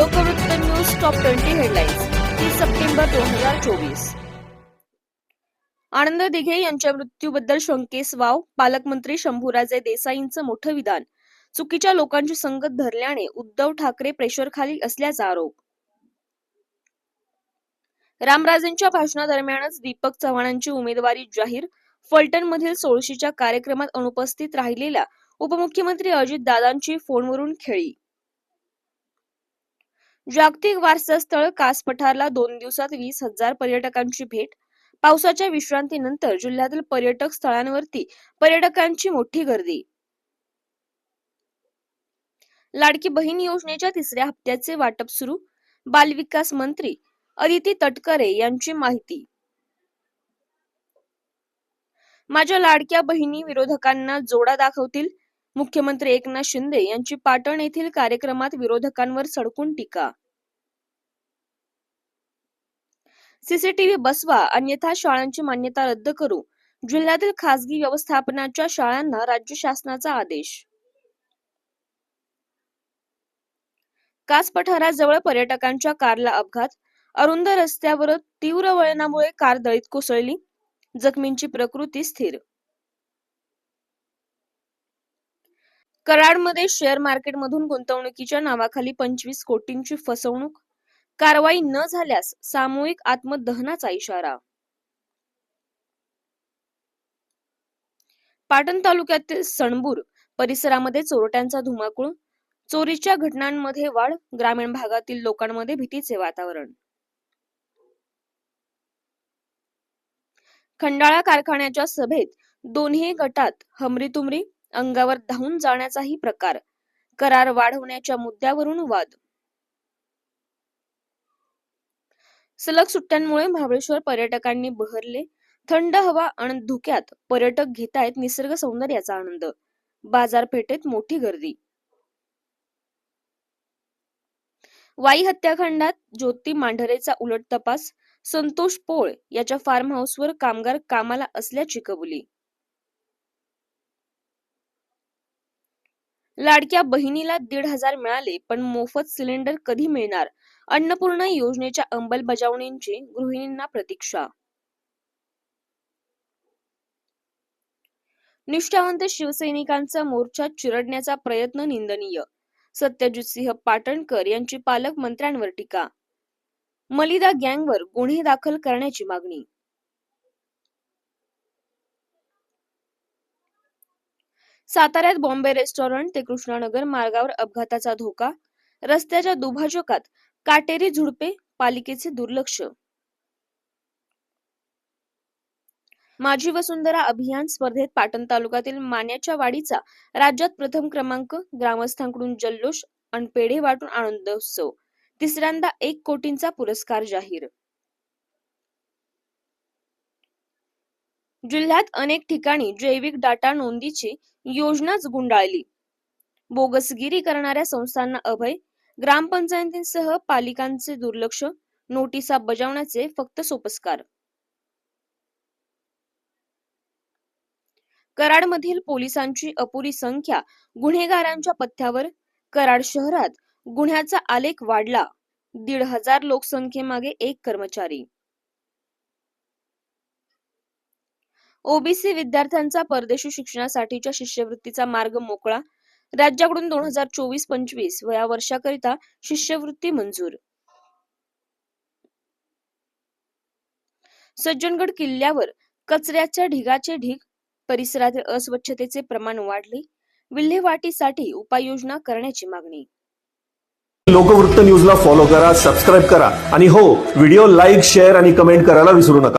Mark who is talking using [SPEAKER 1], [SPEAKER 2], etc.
[SPEAKER 1] Lokvrutt news top twenty headlines तीस September दोन हजार चोवीस. आनंद दिघे यांच्या मृत्यूबद्दल शंकेस वाव पालकमंत्री शंभूराजे देसाईंचं मोठं विधान चुकीच्या लोकांची संगत धरल्याने उद्धव ठाकरे प्रेशरखाली असल्याचा आरोप. रामराजेंच्या भाषणादरम्यानच दीपक चव्हाणांची उमेदवारी जाहीर फलटणमधील सोळशीच्या कार्यक्रमात अनुपस्थित राहिलेल्या उपमुख्यमंत्री अजित दादांची फोनवरून खेळी. जागतिक वारसा स्थळ कास पठारला दोन दिवसात वीस हजार पर्यटकांची भेट. पावसाच्या विश्रांतीनंतर जिल्ह्यातील पर्यटक स्थळांवरती पर्यटकांची मोठी गर्दी. लाडकी बहीण योजनेच्या तिसऱ्या हप्त्याचे वाटप सुरू. बालविकास मंत्री अदिती तटकरे यांची माहिती. माझ्या लाडक्या बहिणी विरोधकांना जोडा दाखवतील. मुख्यमंत्री एकनाथ शिंदे यांची पाटण येथील कार्यक्रमात विरोधकांवर सडकून टीका. सीसीटीव्ही बसवा अन्यथा शाळांची मान्यता रद्द करू जिल्ह्यातील खासगी व्यवस्थापनाच्या शाळांना राज्य शासनाचा आदेश. कास पठाराजवळ पर्यटकांच्या कारला अपघात अरुंद रस्त्यावर तीव्र वळणामुळे कार दळीत कोसळली जखमींची प्रकृती स्थिर कराडमध्ये शेअर मार्केटमधून गुंतवणुकीच्या नावाखाली पंचवीस कोटींची फसवणूक? कारवाई न झाल्यास सामूहिक आत्मदहनाचा इशारा. पाटण तालुक्यातील सणबूर परिसरामध्ये चोरट्यांचा धुमाकूळ चोरीच्या घटनांमध्ये वाढ ग्रामीण भागातील लोकांमध्ये भीतीचे वातावरण. खंडाळा कारखान्याच्या सभेत दोन्ही गटात हमरीतुमरी अंगावर धावून जाण्याचाही प्रकार. करार वाढवण्याच्या मुद्द्यावरून वाद. सलग सुट्ट्यांमुळे महाबळेश्वर पर्यटकांनी बहरले थंड हवा आणि धुक्यात पर्यटक घेतायत निसर्ग सौंदर्याचा आनंद. बाजारपेठेत मोठी गर्दी. वाई हत्याकांडात ज्योती मांढरेचा उलट तपास संतोष पोळ याच्या फार्म हाऊसवर कामगार कामाला असल्याची कबुली. लाडक्या बहिणीला दीड हजार मिळाले पण मोफत सिलेंडर कधी मिळणार? अन्नपूर्णा योजनेच्या अंमलबजावणीची गृहिणींना प्रतीक्षा. निष्ठावंत शिवसैनिकांचा मोर्चा चिरडण्याचा प्रयत्न निंदनीय. सत्यजित सिंह पाटणकर यांची पालकमंत्र्यांवर टीका. मलिदा गँगवर गुन्हे दाखल करण्याची मागणी. साताऱ्यात बॉम्बे रेस्टॉरंट ते कृष्णानगर मार्गावर अपघाताचा धोका रस्त्याच्या दुभाजकात काटेरी झुडपे पालिकेचे दुर्लक्ष. माझी वसुंधरा अभियान स्पर्धेत पाटण तालुक्यातील मान्याच्या वाडीचा राज्यात प्रथम क्रमांक ग्रामस्थांकडून जल्लोष आणि पेढे वाटून आनंदोत्सव तिसऱ्यांदा एक कोटींचा पुरस्कार जाहीर जिल्ह्यात अनेक ठिकाणी जैविक डाटा नोंदीची योजनाच गुंडाळली. बोगसगिरी करणाऱ्या संस्थांना अभय ग्रामपंचायतींसह पालिकांचे दुर्लक्ष नोटिसा बजावण्याचे फक्त सोपस्कार. कराडमधील पोलिसांची अपुरी संख्या गुन्हेगारांच्या पथ्यावर. कराड शहरात गुन्ह्याचा आलेख वाढला. दीड हजार लोकसंख्येमागे एक कर्मचारी. ओबीसी विद्यार्थ्यांचा परदेशी शिक्षणासाठीच्या शिष्यवृत्तीचा मार्ग मोकळा राज्याकडून दोन हजार चोवीस पंचवीस वया वर्षाकरिता शिष्यवृत्ती मंजूर. सज्जनगड किल्ल्यावर कचऱ्याच्या ढिगाचे ढीग परिसरातील अस्वच्छतेचे प्रमाण वाढले विल्हेवाटीसाठी उपाययोजना करण्याची मागणी.
[SPEAKER 2] लोकवृत्त न्यूजला फॉलो करा सबस्क्राईब करा आणि हो व्हिडिओ लाईक शेअर आणि कमेंट करायला विसरू नका.